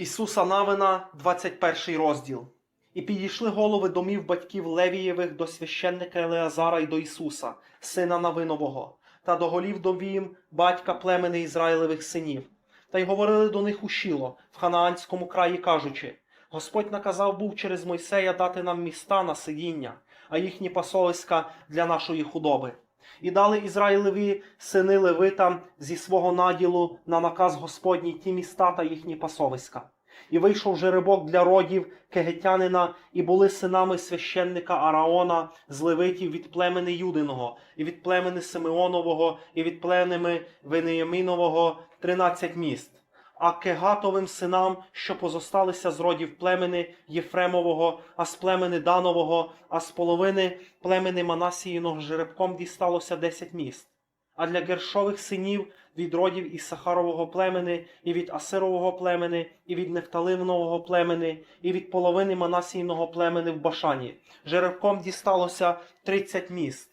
Ісуса Навина, 21 розділ. І підійшли голови домів батьків Левієвих до священника Елеазара і до Ісуса, сина Навинового, та до голів домів батька племени Ізраїлевих синів. Та й говорили до них у Шіло, в Ханаанському краї, кажучи: Господь наказав був через Мойсея дати нам міста на сидіння, а їхні пасовиська для нашої худоби. І дали Ізраїлеві сини Левитам зі свого наділу на наказ Господній ті міста та їхні пасовиська. І вийшов жеребок для родів кегетянина, і були синами священника Араона з левитів від племени Юдиного, і від племени Симеонового, і від племени Венияминового тринадцять міст. А кегатовим синам, що позосталися з родів племени Єфремового, а з племени Данового, а з половини племени Манасіїного жеребком дісталося десять міст. А для гершових синів від родів із Сахарового племени, і від Асирового племени, і від Нефталимового племени, і від половини Манасійного племени в Башані. Жеребком дісталося тридцять міст.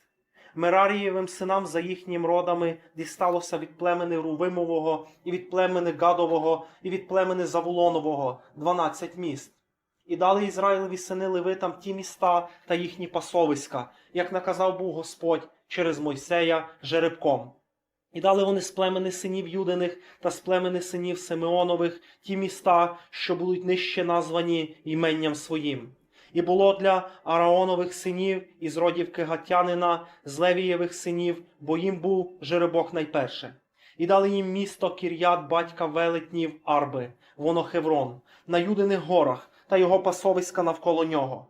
Мерарієвим синам за їхнім родами дісталося від племени Рувимового, і від племени Гадового, і від племени Завулонового дванадцять міст. І дали Ізраїлеві сини Левитам ті міста та їхні пасовиська, як наказав був Господь через Мойсея жеребком. І дали вони з племени синів Юдиних та з племени синів Симеонових ті міста, що будуть нижче названі іменням своїм. І було для Араонових синів із родів Кегатянина, з Левієвих синів, бо їм був жеребок найперше. І дали їм місто Кір'ят батька велетнів Арби, воно Хеврон, на Юдиних горах та його пасовиська навколо нього.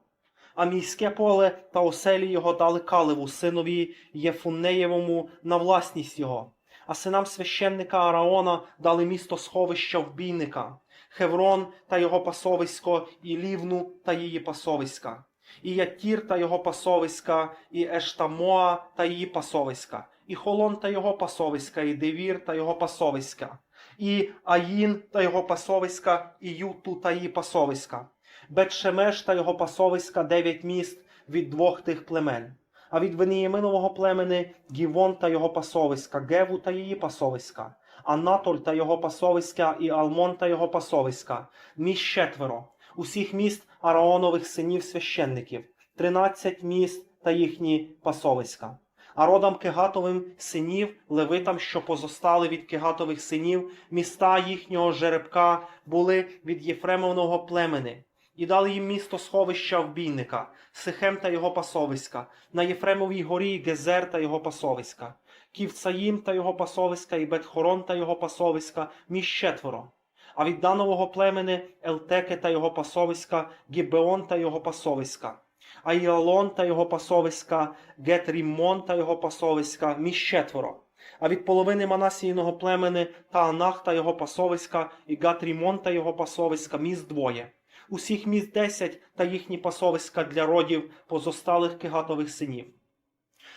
А міське поле та оселі його дали Калеву, синові Єфуннеєвому, на власність його. А синам священника Араона дали місто сховища вбійника, Хеврон та його пасовисько, і Лівну та її пасовиська, і Ятір та його пасовиська, і Ештамоа та її пасовиська, і Холон та його пасовиська, і Девір та його пасовиська, і Аїн та його пасовиська, і Юту та її пасовиська. Бетшемеш та його пасовиська дев'ять міст від двох тих племен. А від Венієминового племени Гівон та його пасовиська, Геву та її пасовиська, Анатоль та його пасовиська і Алмон та його пасовиська, міст четверо, усіх міст Араонових синів священників, тринадцять міст та їхні пасовиська. А родам Кегатовим синів, левитам, що позостали від Кегатових синів, міста їхнього жеребка були від Єфремовного племени. І дали їм місто сховища вбійника, Сихем та його пасовиська, на Єфремовій горі Гезер та його пасовиська, Ківцаїм та його пасовиська, і Бетхорон та його пасовиська, між четверо. А від Данового племени Елтеке та його пасовиська, Гібеон та його пасовиська, а Іалон та його пасовиська, Гетріммон та його пасовиська, між четверо. А від половини Манасійного племени та Анах та його пасовиська, і Гатрімон та його пасовиська, міст двоє усіх міст десять та їхні пасовиська для родів позосталих кигатових синів.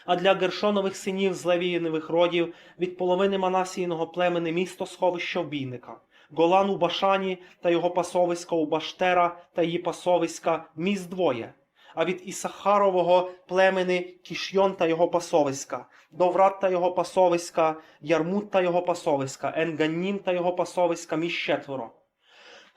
А для гершонових синів з левіїневих родів від половини Манасійного племени місто сховища вбійника, Голан у Башані та його пасовиська у Баштера та її пасовиська міст двоє. А від Ісахарового племени Кішйон та його пасовиська, Доврат та його пасовиська, Ярмут та його пасовиська, Енганнім та його пасовиська між четверо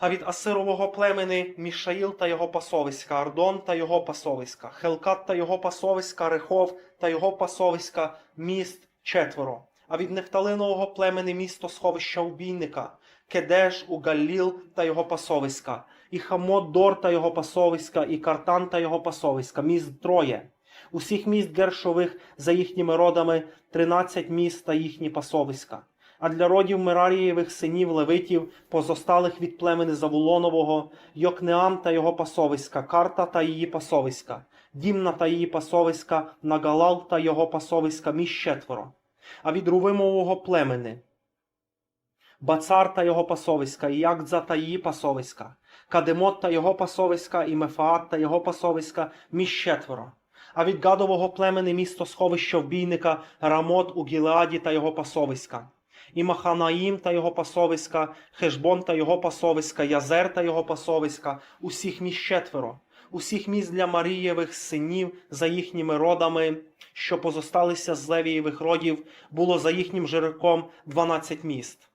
а від Асирового племени Мішаїл та його пасовиська, Ардон та його пасовиська, Хелкат та його пасовиська, Рехов та його пасовиська, міст четверо. А від Нефталинового племени місто сховища убійника, Кедеш у Галліл та його пасовиська, і Хамот Дор та його пасовиська, і Картан та його пасовиська, міст троє. Усіх міст гершових за їхніми родами тринадцять міст та їхні пасовиська а для родів Мерарієвих синів Левитів, позосталих від племени Завулонового, Йокнеам та його пасовиська, Карта та її пасовиська, Дімна та її пасовиська, Нагалал та його пасовиська між четверо, а від Рувимового племени. Бацар та його пасовиська, і Якдза та її пасовиська, Кадемот та його пасовиська, і Мефаат та його пасовиська між четверо. А від Гадового племени місто сховища вбійника Рамот у Гілеаді та його пасовиська і Маханаїм та його пасовиська, Хешбон та його пасовиська, Язер та його пасовиська, усіх міст четверо, усіх міст для Марієвих синів за їхніми родами, що позосталися з Левієвих родів, було за їхнім жереком дванадцять міст.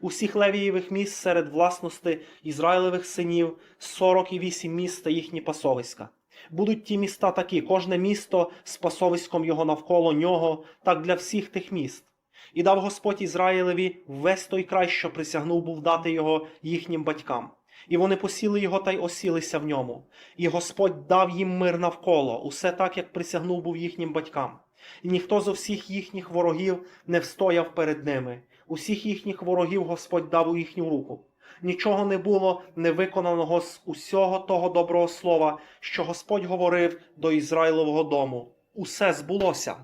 Усіх левієвих міст серед власності Ізраїлевих синів 48 міст та їхні пасовиська. Будуть ті міста такі, кожне місто з пасовиськом його навколо нього, так для всіх тих міст. І дав Господь Ізраїлеві весь той край, що присягнув був дати його їхнім батькам. І вони посіли його та й осілися в ньому. І Господь дав їм мир навколо, усе так, як присягнув був їхнім батькам. І ніхто зо всіх їхніх ворогів не встояв перед ними. Усіх їхніх ворогів Господь дав у їхню руку. Нічого не було невиконаного з усього того доброго слова, що Господь говорив до Ізраїлового дому. Усе збулося.